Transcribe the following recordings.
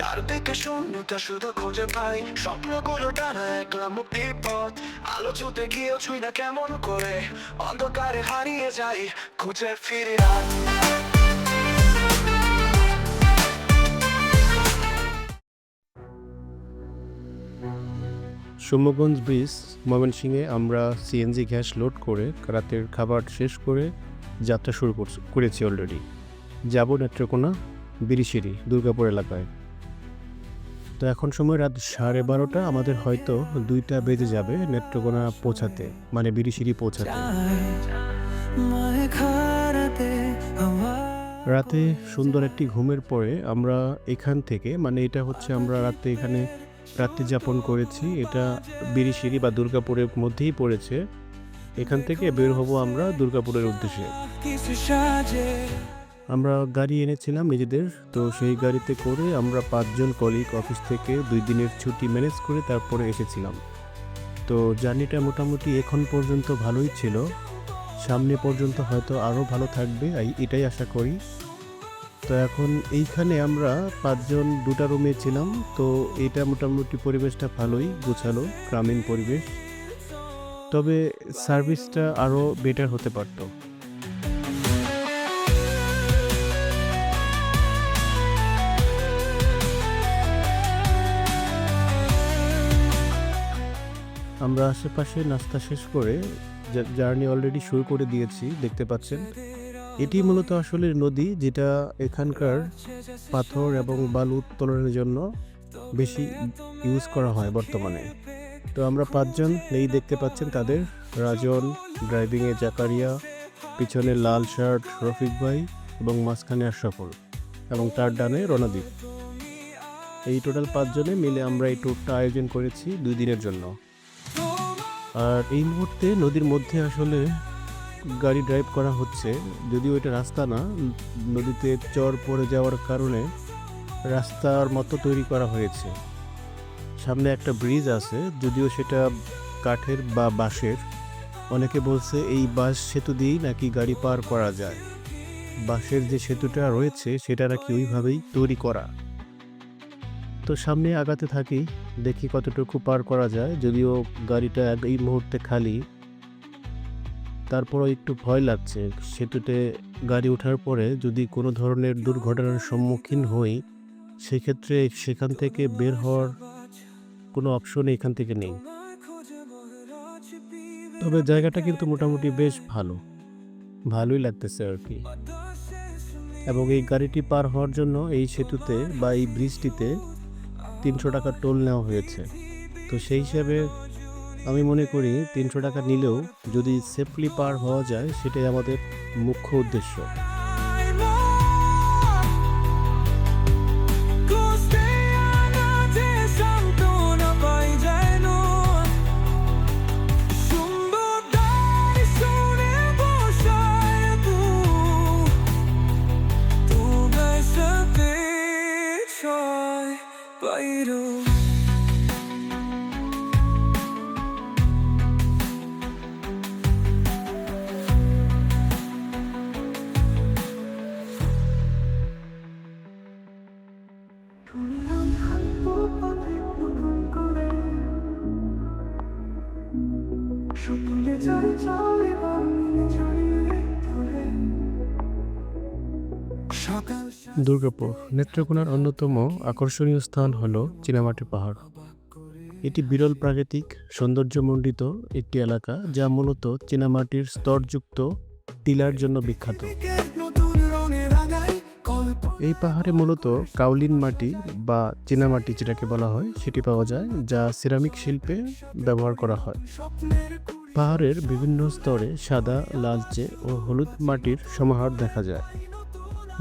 চারদিকে শূন্যতা শুধু খুঁজে পাই। টানা একলা মুক্তির পথ। আলো ছুতে গিয়েও ছুই না কেমন করে। অন্ধকারে হারিয়ে যাই, খুঁজে ফিরে ব্রিজ, ময়মনসিংহে আমরা সিএনজি গ্যাস লোড করে রাতের খাবার শেষ করে যাত্রা শুরু করছ- করেছি অলরেডি যাব নেত্রকোনা, বিরিশিরি, দুর্গাপুর এলাকায়। তো এখন সময় রাত সাড়ে বারোটা। আমাদের হয়তো দুইটা বেজে যাবে নেত্রকোনা পৌঁছাতে মানে বিরিশিরি পৌঁছাতে। রাতে সুন্দর একটি ঘুমের পরে আমরা এখান থেকে মানে এটা হচ্ছে আমরা রাতে এখানে রাত্রি যাপন করেছি, এটা বিরিশিরি বা দুর্গাপুরের মধ্যেই পড়েছে। এখান থেকে বের হব আমরা দুর্গাপুরের উদ্দেশ্যে। আমরা গাড়ি এনেছিলাম নিজেদের। তো সেই গাড়িতে করে আমরা পাঁচজন কলিগ অফিস থেকে দুই দিনের ছুটি ম্যানেজ করে তারপরে এসেছিলাম। তো জার্নিটা মোটামুটি এখন পর্যন্ত ভালোই ছিল। সামনে পর্যন্ত হয়তো আরও ভালো থাকবে এটাই আশা করি। তো এখন এইখানে আমরা পাঁচজন দুটা রুমে ছিলাম। তো এটা মোটামুটি পরিবেশটা ভালোই গোছালো, গ্রামীণ পরিবেশ। তবে সার্ভিসটা আরও বেটার হতে পারতো। আমরা আশেপাশে নাস্তা শেষ করে জার্নি অলরেডি শুরু করে দিয়েছি, দেখতে পাচ্ছেন। এটি মূলত আসলে নদী, যেটা এখানকার পাথর এবং বালু উত্তোলনের জন্য বেশি ইউজ করা হয় বর্তমানে। তো আমরা পাঁচজন এই দেখতে পাচ্ছেন, তাদের রাজন ড্রাইভিংয়ে জাকারিয়া, পিছনে লাল শার্ট, রফিক ভাই এবং মাঝখানে আশরাফুল এবং তার ডানে রণদীপ। এই টোটাল পাঁচজনে মিলে আমরা এই ট্যুরটা আয়োজন করেছি দুই দিনের জন্য। আর এই মুহূর্তে নদীর মধ্যে আসলে গাড়ি ড্রাইভ করা হচ্ছে। যদিও এটা রাস্তা না, নদীতে চর পড়ে যাওয়ার কারণে রাস্তার মতো তৈরি করা হয়েছে। সামনে একটা ব্রিজ আছে, যদিও সেটা কাঠের বা বাঁশের। অনেকে বলছে এই বাঁশ সেতু দিয়েই নাকি গাড়ি পার করা যায়। বাঁশের যে সেতুটা রয়েছে, সেটা নাকি ওইভাবেই তৈরি করা। তো সামনে আগাতে থাকি, দেখি কতটুকু পার করা যায়, যদিও গাড়িটা এই মুহূর্তে খালি। তারপরও একটু ভয় লাগছে, সেতুতে গাড়ি ওঠার পরে যদি কোনো ধরনের দুর্ঘটনার সম্মুখীন হই, সেক্ষেত্রে সেখান থেকে বের হওয়ার কোনো অপশন এখান থেকে নেই। তবে জায়গাটা কিন্তু মোটামুটি বেশ ভালো। ভালোই লাগতেছে আর কি। এবং এই গাড়িটি পার হওয়ার জন্য এই সেতুতে বা এই ব্রিজটিতে তিনশো টাকা টোল নেওয়া হয়েছে। তো সেই হিসাবে আমি মনে করি তিনশো টাকা নিলেও যদি সেফলি পার হওয়া যায়, সেটাই আমাদের মুখ্য উদ্দেশ্য। দুর্গাপুর নেত্রকোনার অন্যতম আকর্ষণীয় স্থান হল চীনামাটি পাহাড়। এটি বিরল প্রাকৃতিক সৌন্দর্যমণ্ডিত একটি এলাকা যা মূলত চীনামাটির স্তরযুক্ত টিলার জন্য বিখ্যাত। এই পাহাড়ে মূলত কাউলিন মাটি বা চীনামাটি যেটাকে বলা হয়, সেটি পাওয়া যায়, যা সিরামিক শিল্পে ব্যবহার করা হয়। পাহাড়ের বিভিন্ন স্তরে সাদা, লালচে ও হলুদ মাটির সমাহার দেখা যায়,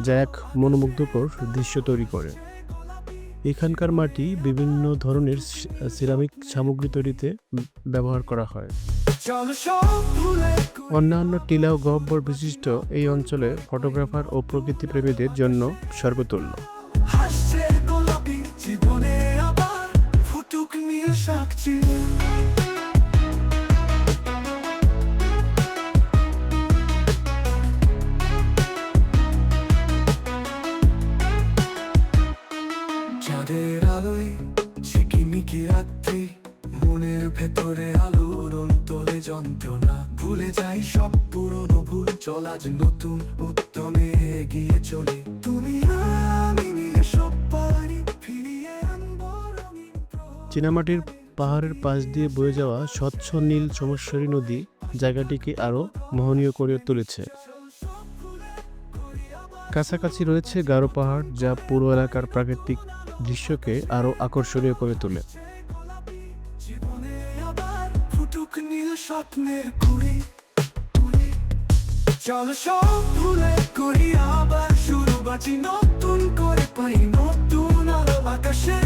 যা এক মনোমুগ্ধকর দৃশ্য তৈরি করে। এখানকার মাটি বিভিন্ন ধরনের সিরামিক সামগ্রী তৈরিতে ব্যবহার করা হয়। অন্যান্য টিলা ও গহ্বর বিশিষ্ট এই অঞ্চলে ফটোগ্রাফার ও প্রকৃতিপ্রেমীদের জন্য সর্বতুল্য। জীবনে আবার ফুটুক নিয়ে সাক্ষী। আজ নতুন উদ্যমে এগিয়ে চলি তুমি আমি মিলে সব পারি ফিরিয়ে আনব। চীনামাটির পাহাড়ের পাশ দিয়ে বয়ে যাওয়া স্বচ্ছ নীল সমস্যারী নদী জায়গাটিকে আরও মোহনীয় করে তুলেছে কাছাকাছি রয়েছে গারো পাহাড় যা পুরো এলাকার প্রাকৃতিক দৃশ্যকে আরও আকর্ষণীয় করে তোলে স্বপ্নের। চল সব ভুলে করি আবার শুরু বাঁচি নতুন করে পাই নতুন আলো আকাশের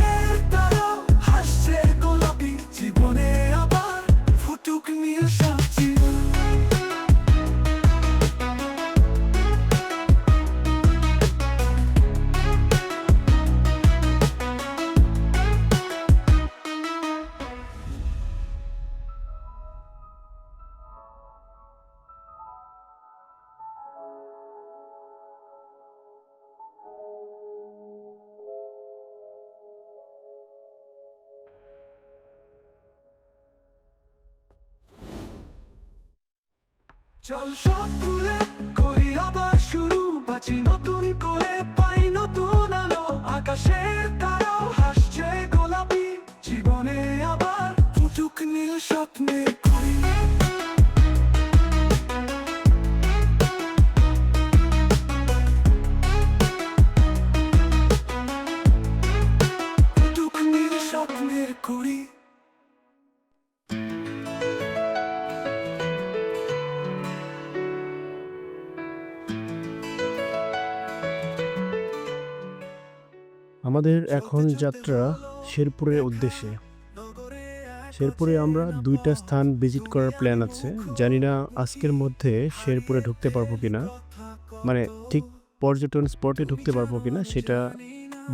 চল সব ভুলে করি, আবার শুরু বাঁচি নতুন করে পাই নতুন আলো। আকাশের তারাও হাসছে গোলাপি। জীবনে আবার ফুটুক নীল স্বপ্নের আমাদের এখন যাত্রা শেরপুরের উদ্দেশ্যে। শেরপুরে আমরা দুইটা স্থান ভিজিট করার প্ল্যান আছে। জানি না আজকের মধ্যে শেরপুরে ঢুকতে পারব কি না মানে ঠিক পর্যটন স্পটে ঢুকতে পারব কি না সেটা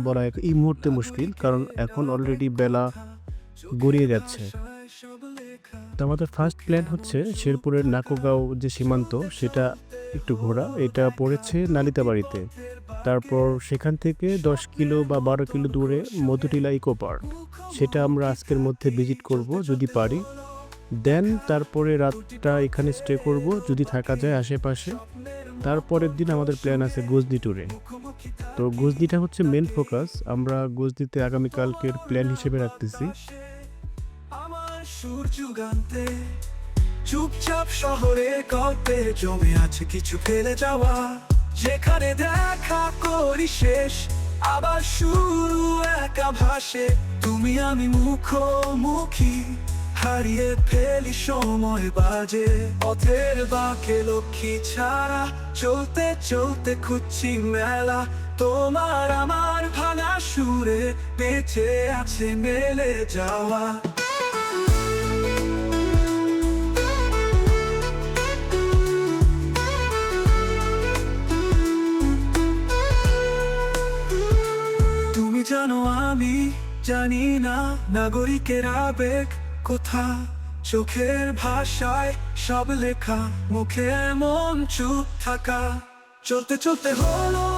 বলা এই মুহূর্তে মুশকিল কারণ এখন অলরেডি বেলা গড়িয়ে যাচ্ছে। তো আমাদের ফার্স্ট প্ল্যান হচ্ছে শেরপুরের নাকোগাঁও যে সীমান্ত সেটা একটু ঘোরা। এটা পড়েছে নালিতাবাড়িতে। তারপর সেখান থেকে দশ কিলো বা বারো কিলো দূরে মধুটিলা ইকো পার্ক। সেটা আমরা আজকের মধ্যে ভিজিট করব যদি পারি। দেন তারপরে রাতটা এখানে স্টে করব যদি থাকা যায় আশেপাশে। তারপরের দিন আমাদের প্ল্যান আছে গুজনি ট্যুরে। তো গুজনিটা হচ্ছে মেন ফোকাস আমরা গুজনিতে আগামীকালকের প্ল্যান হিসেবে রাখতেছি। চুপচাপ শহরে গল্পে জমে আছে কিছু ফেলে যাওয়া। যেখানে দেখা করি শেষ, আবার শুরু একা ভাসে। তুমি আমি মুখোমুখি, হারিয়ে ফেলি সময় বাজে। পথের বাকে লক্ষ্মী ছাড়া চলতে চলতে খুঁজছি মেলা। তোমার আমার ভাঙা সুরে বেঁচে আছে, মেলে যাওয়া। জানো আমি জানি না নাগরিকের আবেগ কোথা? চোখের ভাষায় সব লেখা, মুখে মন চুপ থাকা। চলতে চলতে হলো